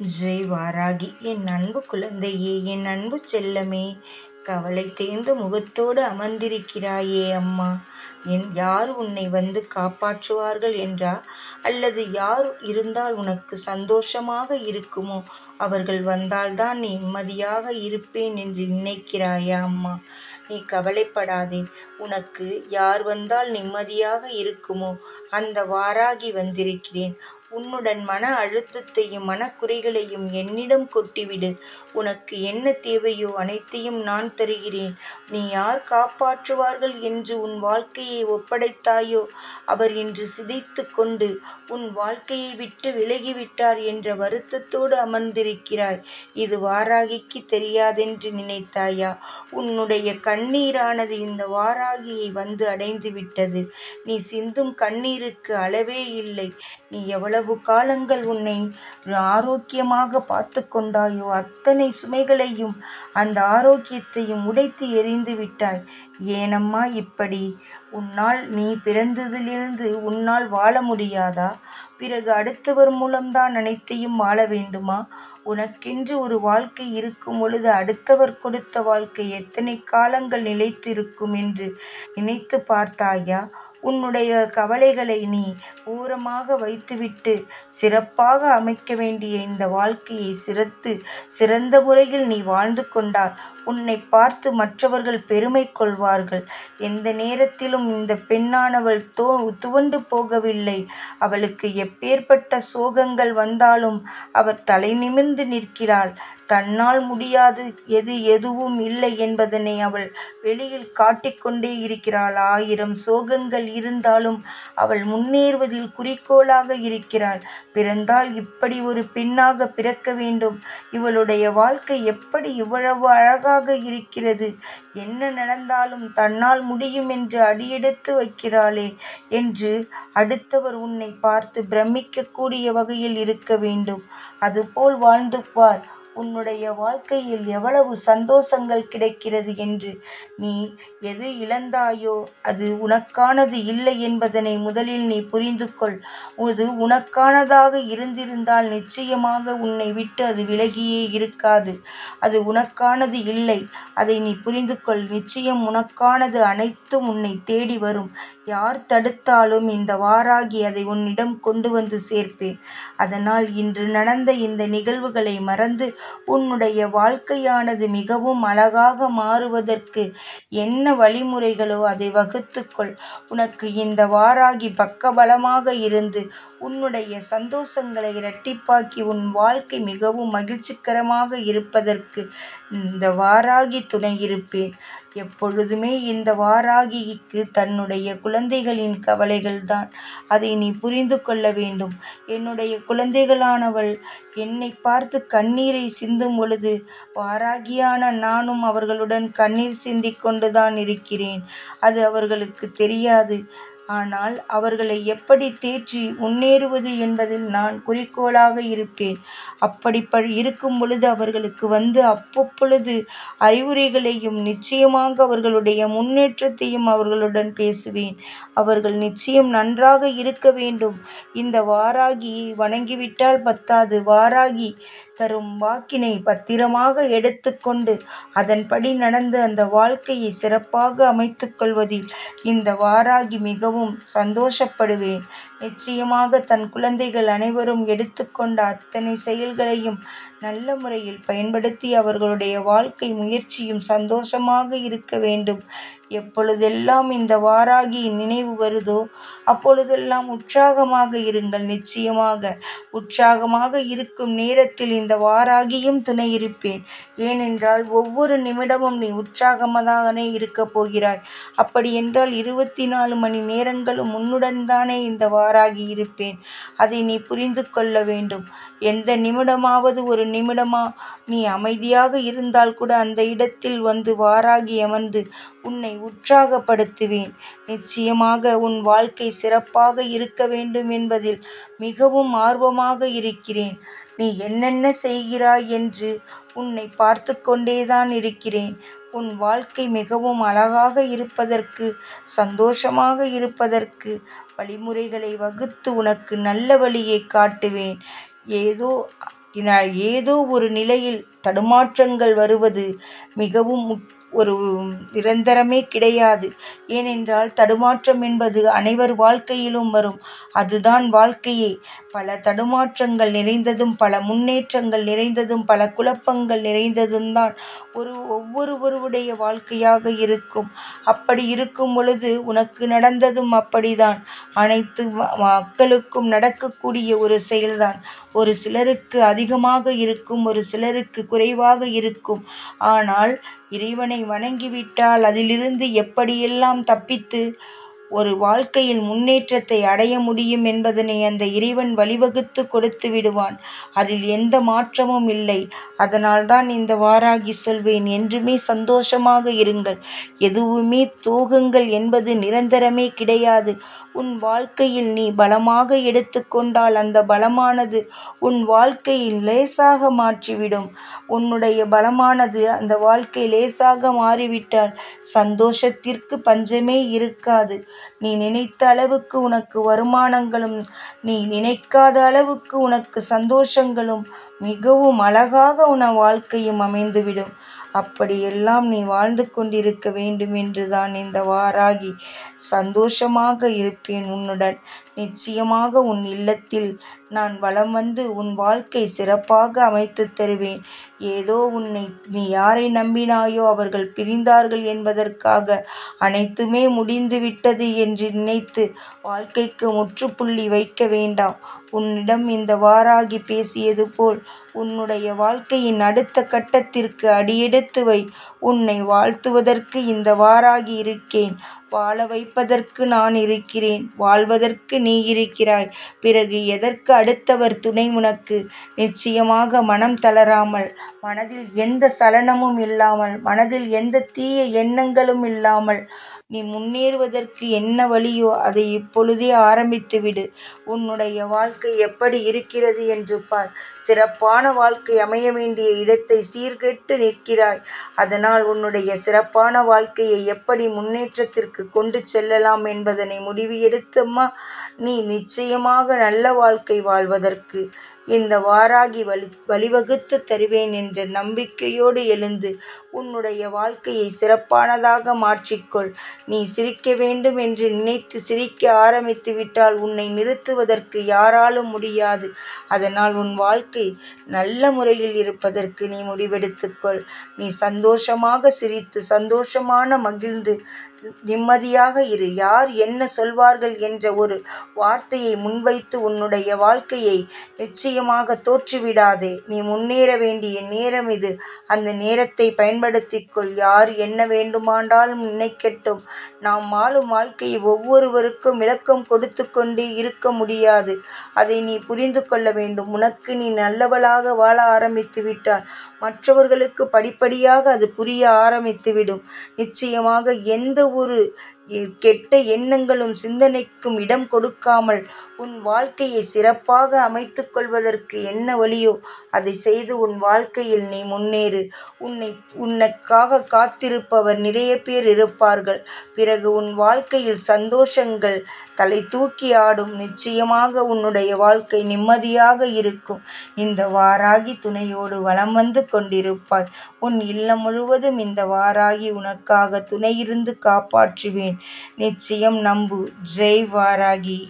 ஜெய் வாராகி என் அன்பு குழந்தையே என் அன்பு செல்லமே கவலை தேர்ந்த முகத்தோடு அமர்ந்திருக்கிறாயே அம்மா. என் யார் உன்னை வந்து காப்பாற்றுவார்கள் என்றா? அல்லது யார் இருந்தால் உனக்கு சந்தோஷமாக இருக்குமோ? அவர்கள் வந்தால்தான் நீ நிம்மதியாக இருப்பேன் என்று நினைக்கிறாயா அம்மா. நீ கவலைப்படாதே. உனக்கு யார் வந்தால் நிம்மதியாக இருக்குமோ அந்த வாராகி வந்திருக்கிறேன். உன்னுடன் மன அழுத்தத்தையும் மனக்குறைகளையும் என்னிடம் கொட்டிவிடு. உனக்கு என்ன தேவையோ அனைத்தையும் நான் தருகிறேன். நீ யார் காப்பாற்றுவார்கள் என்று உன் வாழ்க்கையை ஒப்படைத்தாயோ அவர் இன்று சிதைத்து கொண்டு உன் வாழ்க்கையை விட்டு விலகிவிட்டார் என்ற வருத்தத்தோடு அமர்ந்திருக்கிறாய். இது வாராகிக்கு தெரியாதென்று நினைத்தாயா? உன்னுடைய கண் கண்ணீரானது இந்த வாராகியை வந்து அடைந்து விட்டது. நீ சிந்தும் கண்ணீருக்கு அளவே இல்லை. நீ எவ்வளவு காலங்கள் உன்னை ஆரோக்கியமாக பார்த்து கொண்டாயோ அத்தனை சுமைகளையும் அந்த ஆரோக்கியத்தையும் உடைத்து எறிந்து விட்டாய். ஏனம்மா இப்படி? உன்னால் நீ பிறந்ததிலிருந்து உன்னால் வாழ முடியாதா? பிறகு அடுத்தவர் மூலம்தான் அனைத்தையும் வாழ வேண்டுமா? உனக்கென்று ஒரு வாழ்க்கை இருக்கும் பொழுது அடுத்தவர் கொடுத்த வாழ்க்கை எத்தனை காலங்கள் நிலைத்திருக்கும் என்று நினைத்து பார்த்தாயா? உன்னுடைய கவலைகளை நீ ஓரமாக வைத்துவிட்டு சிறப்பாக அமைக்க வேண்டிய இந்த வாழ்க்கையை சிறத்து சிறந்த முறையில் நீ வாழ்ந்து கொண்டால் உன்னை பார்த்து மற்றவர்கள் பெருமை கொள்வார்கள். எந்த நேரத்திலும் இந்த பெண்ணானவள் தோ துவண்டு போகவில்லை. அவளுக்கு எப்பேற்பட்ட சோகங்கள் வந்தாலும் அவர் தலை நிமிர்ந்து நிற்கிறாள். தன்னால் முடியாது எது எதுவும் இல்லை என்பதனை அவள் வெளியில் காட்டிக்கொண்டே இருக்கிறாள். ஆயிரம் சோகங்கள் இருந்தாலும் அவள் முன்னேறுவதில் குறிக்கோளாக இருக்கிறாள். பிறந்தால் இப்படி ஒரு பெண்ணாக பிறக்க வேண்டும். இவளுடைய வாழ்க்கை எப்படி இவ்வளவு அழகாக இருக்கிறது? என்ன நடந்தாலும் தன்னால் முடியும் என்று அடியெடுத்து வைக்கிறாளே என்று அடுத்தவர் உன்னை பார்த்து பிரமிக்கக்கூடிய வகையில் இருக்க வேண்டும். அதுபோல் வாழ்ந்துப்பார் உன்னுடைய வாழ்க்கையில் எவ்வளவு சந்தோஷங்கள் கிடைக்கிறது என்று நீ எது இழந்தாயோ அது உனக்கானது இல்லை என்பதனை முதலில் நீ புரிந்து கொள். அது உனக்கானதாக இருந்திருந்தால் நிச்சயமாக உன்னை விட்டு அது விலகியே இருக்காது. அது உனக்கானது இல்லை. அதை நீ புரிந்து கொள். நிச்சயம் உனக்கானது அனைத்தும் உன்னை தேடி வரும். யார் தடுத்தாலும் இந்த வாராகி அதை உன்னிடம் கொண்டு வந்து சேர்ப்பேன். அதனால் இன்று நடந்த இந்த நிகழ்வுகளை மறந்து உன்னுடைய வாழ்க்கையானது மிகவும் அழகாக மாறுவதற்கு என்ன வழிமுறைகளோ அதை வகுத்துக்கொள். உனக்கு இந்த வாராகி பக்கபலமாக இருந்து உன்னுடைய சந்தோஷங்களை இரட்டிப்பாக்கி உன் வாழ்க்கை மிகவும் மகிழ்ச்சிகரமாக இருப்பதற்கு இந்த வாராகி துணை இருப்பேன். எப்பொழுதுமே இந்த வாராகிக்கு தன்னுடைய குழந்தைகளின் கவலைகள்தான் அதை நீ புரிந்து கொள்ள வேண்டும். என்னுடைய குழந்தைகளானவள் என்னை பார்த்து கண்ணீரை சிந்தும் பொழுது பாராகியான நானும் அவர்களுடன் கண்ணீர் சிந்திக் கொண்டுதான் இருக்கிறேன். அது அவர்களுக்கு தெரியாது. ஆனால் அவர்களை எப்படி தேற்றி முன்னேறுவது என்பதில் நான் குறிக்கோளாக இருப்பேன். அப்படி ப இருக்கும் பொழுது அவர்களுக்கு வந்து அவ்வப்பொழுது அறிவுரைகளையும் நிச்சயமாக அவர்களுடைய முன்னேற்றத்தையும் அவர்களுடன் பேசுவேன். அவர்கள் நிச்சயம் நன்றாக இருக்க வேண்டும். இந்த வாராகியை வணங்கிவிட்டால் பத்தாது. வாராகி தரும் வாக்கினை பத்திரமாக எடுத்துக்கொண்டு அதன்படி நடந்து அந்த வாழ்க்கையை சிறப்பாக அமைத்துக் கொள்வதில் இந்த வாராகி மிகவும் சந்தோஷப்படுவேன். நிச்சயமாக தன் குழந்தைகள் அனைவரும் எடுத்துக்கொண்ட அத்தனை செயல்களையும் நல்ல முறையில் பயன்படுத்தி அவர்களுடைய வாழ்க்கை முயற்சியும் சந்தோஷமாக இருக்க வேண்டும். எப்பொழுதெல்லாம் இந்த வாராகி நினைவு வருதோ அப்பொழுதெல்லாம் உற்சாகமாக இருங்கள். நிச்சயமாக உற்சாகமாக இருக்கும் நேரத்தில் இந்த வாராகியும் துணை இருப்பேன் ஏனென்றால் ஒவ்வொரு நிமிடமும் நீ உற்சாகமாகவே இருக்கப் போகிறாய். அப்படி என்றால் இருபத்தி நாலு மணி நேரங்களும் உன்னுடன் தானே இந்த வாராகி இருப்பேன். அதை நீ புரிந்து கொள்ள வேண்டும். எந்த நிமிடமாவது ஒரு நிமிடமா நீ அமைதியாக இருந்தால் கூட அந்த இடத்தில் வந்து வாராகி அமர்ந்து உன்னை உற்சாகப்படுத்துவேன். நிச்சயமாக உன் வாழ்க்கை சிறப்பாக இருக்க வேண்டும் என்பதில் மிகவும் ஆர்வமாக இருக்கிறேன். நீ என்னென்ன செய்கிறாய் என்று உன்னை பார்த்து கொண்டேதான் இருக்கிறேன். உன் வாழ்க்கை மிகவும் அழகாக இருப்பதற்கு சந்தோஷமாக இருப்பதற்கு வழிமுறைகளை வகுத்து உனக்கு நல்ல வழியை காட்டுவேன். ஏதோ ஏதோ ஒரு நிலையில் தடுமாற்றங்கள் வருவது மிகவும் ஒரு நிரந்தரமே கிடையாது. ஏனென்றால் தடுமாற்றம் என்பது அனைவர் வாழ்க்கையிலும் வரும். அதுதான் வாழ்க்கையே. பல தடுமாற்றங்கள் நிறைந்ததும் பல முன்னேற்றங்கள் நிறைந்ததும் பல குழப்பங்கள் நிறைந்ததும் தான் ஒரு ஒவ்வொருவருடைய வாழ்க்கையாக இருக்கும். அப்படி இருக்கும் பொழுது உனக்கு நடந்ததும் அப்படிதான். அனைத்து மக்களுக்கும் நடக்கக்கூடிய ஒரு செயல்தான். ஒரு சிலருக்கு அதிகமாக இருக்கும் ஒரு சிலருக்கு குறைவாக இருக்கும். ஆனால் இறைவனை வணங்கிவிட்டால் அதிலிருந்து எப்படியெல்லாம் தப்பித்து ஒரு வாழ்க்கையில் முன்னேற்றத்தை அடைய முடியும் என்பதனை அந்த இறைவன் வழிவகுத்து கொடுத்து விடுவான். அதில் எந்த மாற்றமும் இல்லை. அதனால்தான் இந்த வாராகி சொல்வேன் என்றுமே சந்தோஷமாக இருங்கள். எதுவுமே தோகுங்கள் என்பது நிரந்தரமே கிடையாது. உன் வாழ்க்கையில் நீ பலமாக எடுத்துக்கொண்டால் அந்த பலமானது உன் வாழ்க்கையில் லேசாக மாற்றிவிடும். உன்னுடைய பலமானது அந்த வாழ்க்கை லேசாக மாறிவிட்டால் சந்தோஷத்திற்கு பஞ்சமே இருக்காது. நீ நினைத்த அளவுக்கு உனக்கு வருமானங்களும் நீ நினைக்காத அளவுக்கு உனக்கு சந்தோஷங்களும் மிகவும் அழகாக உன வாழ்க்கையும் அமைந்துவிடும். அப்படியெல்லாம் நீ வாழ்ந்து கொண்டிருக்க வேண்டும் என்று தான் இந்த வாராகி சந்தோஷமாக இருப்பேன் உன்னுடன். நிச்சயமாக உன் இல்லத்தில் நான் வலம் வந்து உன் வாழ்க்கை சிறப்பாக அமைத்துத் தருவேன். ஏதோ உன்னை நீ யாரை நம்பினாயோ அவர்கள் பிரிந்தார்கள் என்பதற்காக அனைத்துமே முடிந்துவிட்டது என்று நினைத்து வாழ்க்கைக்கு முற்றுப்புள்ளி வைக்க வேண்டாம். உன்னிடம் இந்த வாராகி பேசியது போல் உன்னுடைய வாழ்க்கையின் அடுத்த கட்டத்திற்கு அடியெடுத்து வை. உன்னை வாழ்த்துவதற்கு இந்த வாராகி இருக்கேன். வாழ வைப்பதற்கு நான் இருக்கிறேன். வாழ்வதற்கு நீ இருக்கிறாய். பிறகு எதற்கு அடுத்தவர் துணை உனக்கு நிச்சயமாக மனம் தளராமல் மனதில் எந்த சலனமும் இல்லாமல் மனதில் எந்த தீய எண்ணங்களும் இல்லாமல் நீ முன்னேறுவதற்கு என்ன வழியோ அதை இப்பொழுதே ஆரம்பித்து விடு. உன்னுடைய வாழ்க்கை எப்படி இருக்கிறது என்று பார். சிறப்பான வாழ்க்கை அமைய வேண்டிய இடத்தை சீர்கெட்டு நிற்கிறாய். அதனால் உன்னுடைய சிறப்பான வாழ்க்கையை எப்படி முன்னேற்றத்திற்கு கொண்டு செல்லலாம் என்பதனை முடிவு எடுத்தம்மா. நீ நிச்சயமாக நல்ல வாழ்க்கை வாழ்வதற்கு இந்த வாராகி வழி வழிவகுத்து தருவேன் என்று என்ற நம்பிக்கையோடு எழுந்து உன்னுடைய வாழ்க்கையை சிறப்பானதாக மாற்றிக்கொள். நீ சிரிக்க வேண்டும் என்று நினைத்து சிரிக்க ஆரம்பித்து விட்டால் உன்னை நிறுத்துவதற்கு யாராலும் முடியாது. அதனால் உன் வாழ்க்கை நல்ல முறையில் இருப்பதற்கு நீ முடிவெடுத்துக்கொள். நீ சந்தோஷமாக சிரித்து சந்தோஷமான மகிழ்ந்து நிம்மதியாக இரு. யார் என்ன சொல்வார்கள் என்ற ஒரு வார்த்தையை முன்வைத்து உன்னுடைய வாழ்க்கையை நிச்சயமாக தோற்றுவிடாதே. நீ முன்னேற வேண்டிய நேரம் இது. அந்த நேரத்தை பயன்படுத்திக்கொள். யார் என்ன வேண்டுமானாலும் நினைக்கட்டும். நாம் வாழும் வாழ்க்கையை ஒவ்வொருவருக்கும் விளக்கம் கொடுத்து கொண்டு இருக்க முடியாது. அதை நீ புரிந்து கொள்ள வேண்டும். உனக்கு நீ நல்லவளாக வாழ ஆரம்பித்து விட்டால் மற்றவர்களுக்கு படிப்படியாக அது புரிய ஆரம்பித்துவிடும் நிச்சயமாக எந்த ஒரு கெட்ட எண்ணங்களும் சிந்தனைக்கும் இடம் கொடுக்காமல் உன் வாழ்க்கையை சிறப்பாக அமைத்து கொள்வதற்கு என்ன வழியோ அதை செய்து உன் வாழ்க்கையில் நீ முன்னேறு. உன்னை உனக்காக காத்திருப்பவர் நிறைய பேர் இருப்பார்கள். பிறகு உன் வாழ்க்கையில் சந்தோஷங்கள் தலை தூக்கி ஆடும் நிச்சயமாக உன்னுடைய வாழ்க்கை நிம்மதியாக இருக்கும். இந்த வாராகி துணையோடு வலம் வந்து கொண்டிருப்பாய். உன் இல்லம் முழுவதும் இந்த வாராகி உனக்காக துணையிருந்து காப்பாற்றுவேன். நிச்சயம் நம்பு. ஜெய் வாராகி